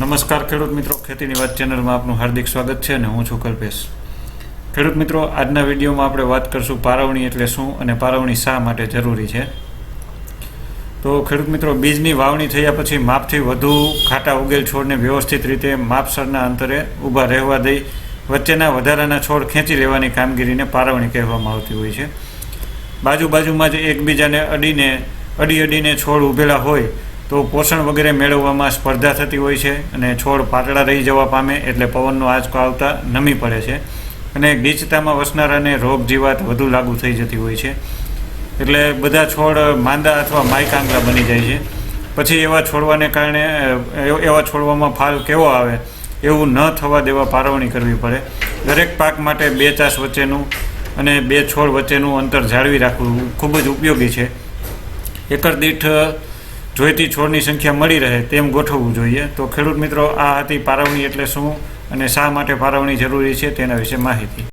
નમસ્કાર ખેડૂત મિત્રો. ખેતીની વાત ચેનલમાં આપનું હાર્દિક સ્વાગત છે અને હું છું કલ્પેશ. ખેડૂત મિત્રો, આજના વિડીયોમાં આપણે વાત કરશું પારવણી એટલે શું અને પારવણી શા માટે જરૂરી છે? તો ખેડૂત મિત્રો, બીજની વાવણી થયા પછી માપથી વધુ ખાટા ઉગેલ છોડને વ્યવસ્થિત રીતે માપસરના અંતરે ઊભા રહેવા દઈ વચ્ચેના વધારાના છોડ ખેંચી લેવાની કામગીરીને પારવણી કહેવામાં આવતી હોય છે. બાજુ બાજુમાં જ એકબીજાને અડીને, અડી અડીને છોડ ઊભેલા હોય તો પોષણ વગેરે મેળવવામાં સ્પર્ધા થતી હોય છે અને છોડ પાતળા રહી જવા પામે એટલે પવનનો આંચકો આવતા નમી પડે છે અને ગીચતામાં વસનારાને રોગ જીવાત વધુ લાગુ થઈ જતી હોય છે. એટલે બધા છોડ માંદા અથવા માયકાંગલા બની જાય છે. પછી એવા છોડવાને કારણે એવા છોડવામાં ફાલ કેવો આવે એવું ન થવા દેવા પારવણી કરવી પડે. દરેક પાક માટે બે ચાસ વચ્ચેનું અને બે છોડ વચ્ચેનું અંતર જાળવી રાખવું ખૂબ જ ઉપયોગી છે. એકર દીઠ જોઈતી છોડની સંખ્યા મળી રહે તેમ ગોઠવવું જોઈએ. તો ખેડૂત મિત્રો, આ હતી પારવણી એટલે શું અને શા માટે પારવણી જરૂરી છે તેના વિશે માહિતી.